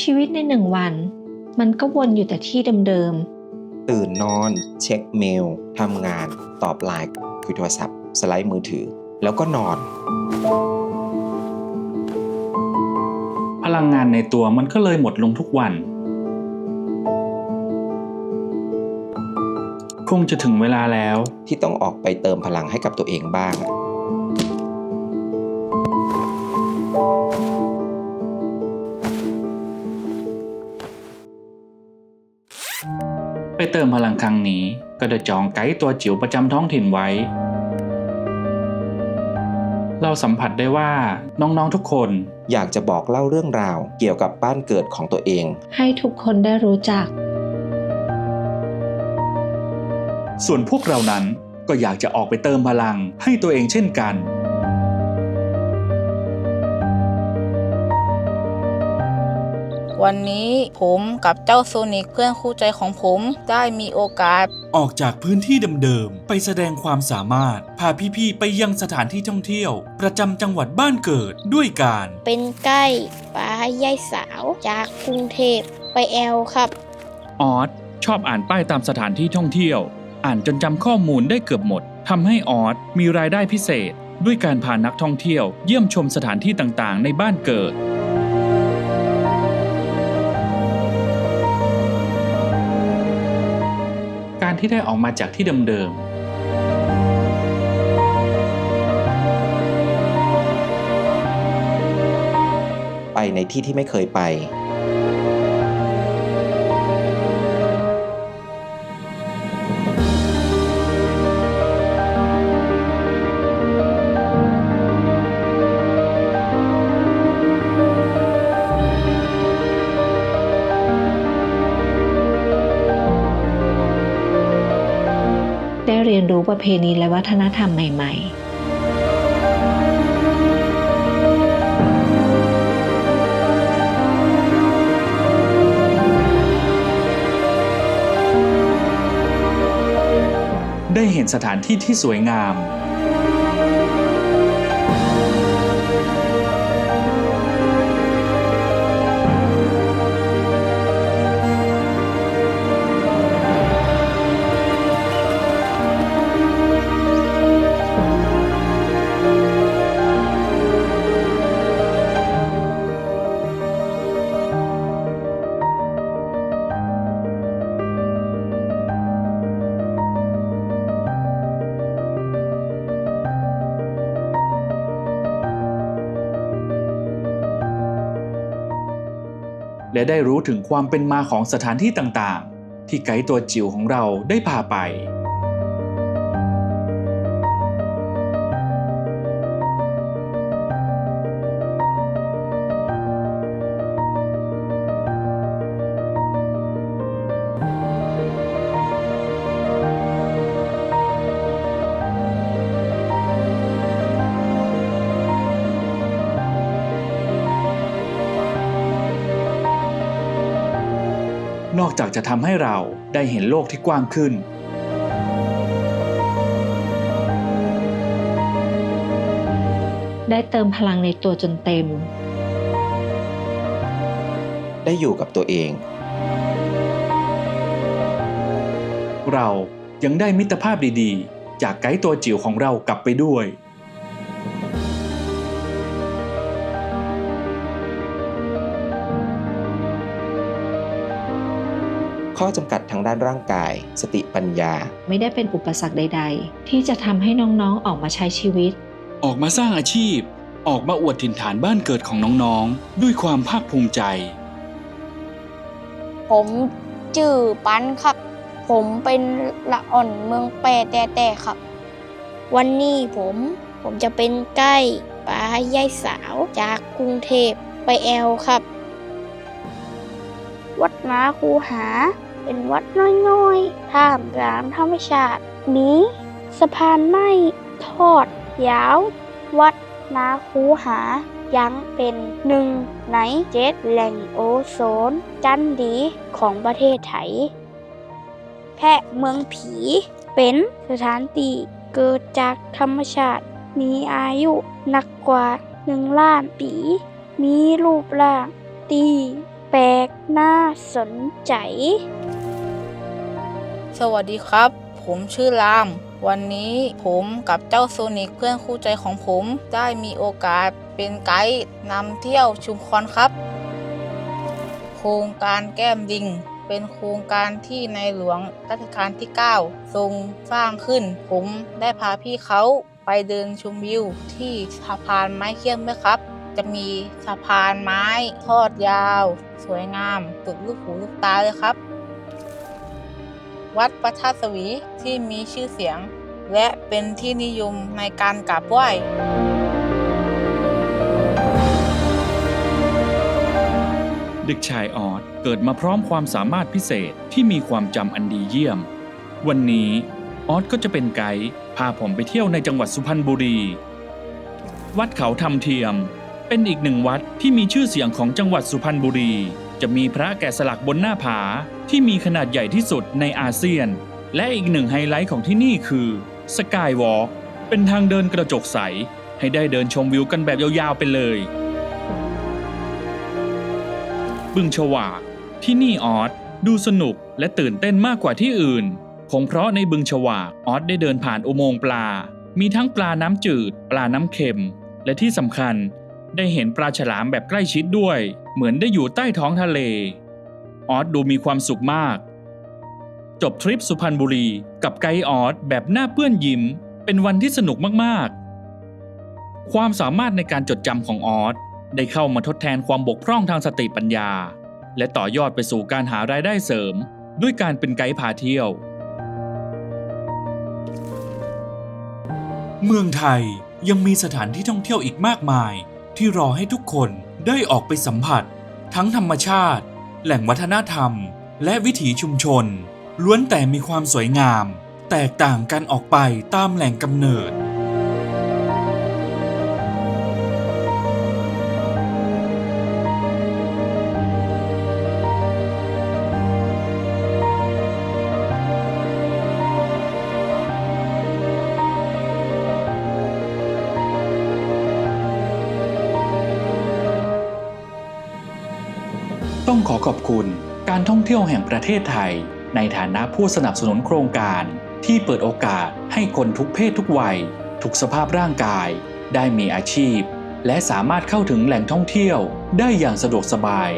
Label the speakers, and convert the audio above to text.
Speaker 1: ชีวิตในหนึ่งวัน มันก็วนอยู่แต่ที่เดิม
Speaker 2: ตื่นนอน เช็คเมลทำงาน ตอบไลน์คุยโทรศัพท์ สไลด์มือถือ แล้วก็นอน
Speaker 3: พลังงานในตัวมันก็เลยหมดลงทุกวัน คงจะถึงเวลาแล้ว
Speaker 2: ที่ต้องออกไปเติมพลังให้กับตัวเองบ้าง
Speaker 3: เติมพลังครั้งนี้ ก็ได้จองไกด์ตัวจิ๋วประจำท้องถิ่นไว้ เราสัมผัสได้ว่าน้องๆทุกคน
Speaker 2: อยากจะบอกเล่าเรื่องราวเกี่ยวกับบ้านเกิดของตัวเอง
Speaker 1: ๆให้ทุกคนได้รู้จัก
Speaker 3: ส่วนพวกเรานั้นก็อยากจะออกไปเติมพลังให้ตัวเองเช่นกัน
Speaker 4: วันนี้ผมกับเจ้าโซนิกเพื่อนคู่ใจของผมได้มีโอกาส
Speaker 5: ออกจากพื้นที่เดิมๆ ไปแสดงความสามารถ พาพี่ๆ ไปยังสถานที่ท่องเที่ยว ประจำจังหวัดบ้านเกิดด้วยการ
Speaker 6: เป็นใกล้ป้ายายสาวจากกรุงเทพไปแอลครับ
Speaker 3: ออสชอบอ่านป้ายตามสถานที่ท่องเที่ยว อ่านจนจำข้อมูลได้เกือบหมดทำให้ออสมีรายได้พิเศษ ด้วยการพานักท่องเที่ยวเยี่ยมชมสถานที่ต่างๆ ในบ้านเกิด ที่ได้ออกมาจากที่เดิมๆ
Speaker 2: ไปในที่ที่ไม่เคยไป
Speaker 1: เรียนรู้ประเพณีและวัฒนธรรมใหม่ ๆ
Speaker 3: ได้เห็นสถานที่ที่สวยงาม และได้รู้ถึงความเป็นมาของสถานที่ต่างๆ ที่ไกด์ตัวจิ๋วของเราได้พาไป นอกจากจะทำให้เราได้เห็นโลกที่กว้างขึ้น
Speaker 1: ๆได้เติมพลังในตัวจนเต็ม
Speaker 2: ได้อยู่กับตัวเอง
Speaker 3: เรายังได้มิตรภาพดีๆ จากไกด์ตัวจิ๋วของเรากลับไปด้วย
Speaker 2: ข้อจำกัดทางด้านร่างกาย สติปัญญา
Speaker 1: ไม่ได้เป็นอุปสรรคใด ๆ ที่จะทำให้น้องๆออกมาใช้ชีวิต
Speaker 5: ออกมาสร้างอาชีพ ออกมาอวดถิ่นฐานบ้านเกิดของน้องๆ ด้วยความภาคภูมิใจ
Speaker 6: ผมจื่อปันครับ ผมเป็นละอ่อนเมืองแปรแต่แต่ครับ วันนี้ผมผมจะเป็นใกล้ป้ายายสาวจากกรุงเทพไปแอลครับ วัดนาคูหา เป็นวัดน้อยๆท่ามกลางธรรมชาติมีสะพานไม้ทอด ยาว วัดนาคูหา ยังเป็นหนึ่งในเจ็ดแหล่งโอโซน จันดีของประเทศไทย แพะเมืองผีเป็นสถานที่เกิดจากธรรมชาติ มีอายุนักกว่าหนึ่งล้านปี มีรูปร่างตีแปลกน่าสนใจ
Speaker 4: สวัสดีครับ ผมชื่อราม วันนี้ผมกับเจ้าโซนิกเพื่อนคู่ใจของผม ได้มีโอกาสเป็นไกด์นำเที่ยวชุมพรครับ โครงการแก้มลิงเป็นโครงการที่ในหลวงรัชกาลที่ 9 ทรงสร้างขึ้น ผมได้พาพี่เขาไปเดินชมวิว ที่สะพานไม้เขี้ยมด้วยครับ จะมีสะพานไม้ทอดยาว สวยงามสุดลูกหูลูกตาเลยครับ วัดพระธาตุสวีที่มีชื่อเสียง และเป็นที่นิยมในการกราบไหว้
Speaker 3: เด็กชายออสเกิดมาพร้อมความสามารถพิเศษที่มีความจำอันดีเยี่ยม วันนี้ออสก็จะเป็นไกด์พาผมไปเที่ยวในจังหวัดสุพรรณบุรี วัดเขาทำเทียม เป็นอีกหนึ่งวัดที่มีชื่อเสียงของจังหวัดสุพรรณบุรี จะมีพระแกะสลักบนหน้าผาที่มีขนาดใหญ่ที่สุดในอาเซียน และอีกหนึ่งไฮไลท์ของที่นี่คือสกายวอล์กเป็นทางเดินกระจกใส ให้ได้เดินชมวิวกันแบบยาวๆไปเลย บึงฉวากที่นี่ออสดูสนุกและตื่นเต้นมากกว่าที่อื่น คงเพราะในบึงฉวากออสได้เดินผ่านอุโมงค์ปลา มีทั้งปลาน้ำจืด ปลาน้ำเค็ม และที่สำคัญ ได้เห็นปลาฉลามแบบใกล้ชิดด้วย เหมือนได้อยู่ใต้ท้องทะเล ออสดูมีความสุขมาก จบทริปสุพรรณบุรีกับไกด์ออสแบบหน้าเปื้อนยิ้ม เป็นวันที่สนุกมากๆ ความสามารถในการจดจำของออสได้เข้ามาทดแทนความบกพร่องทางสติปัญญา และต่อยอดไปสู่การหารายได้เสริม ด้วยการเป็นไกด์พาเที่ยว
Speaker 5: เมืองไทยยังมีสถานที่ท่องเที่ยวอีกมากมาย ที่รอให้ทุกคนได้ออกไปสัมผัส ทั้งธรรมชาติ แหล่งวัฒนธรรม และวิถีชุมชน ล้วนแต่มีความสวยงาม แตกต่างกันออกไปตามแหล่งกำเนิด
Speaker 3: ต้องขอขอบคุณการท่องเที่ยวแห่งประเทศไทย ในฐานะผู้สนับสนุนโครงการ ที่เปิดโอกาสให้คนทุกเพศทุกวัย ทุกสภาพร่างกาย ได้มีอาชีพ และสามารถเข้าถึงแหล่งท่องเที่ยวได้อย่างสะดวกสบาย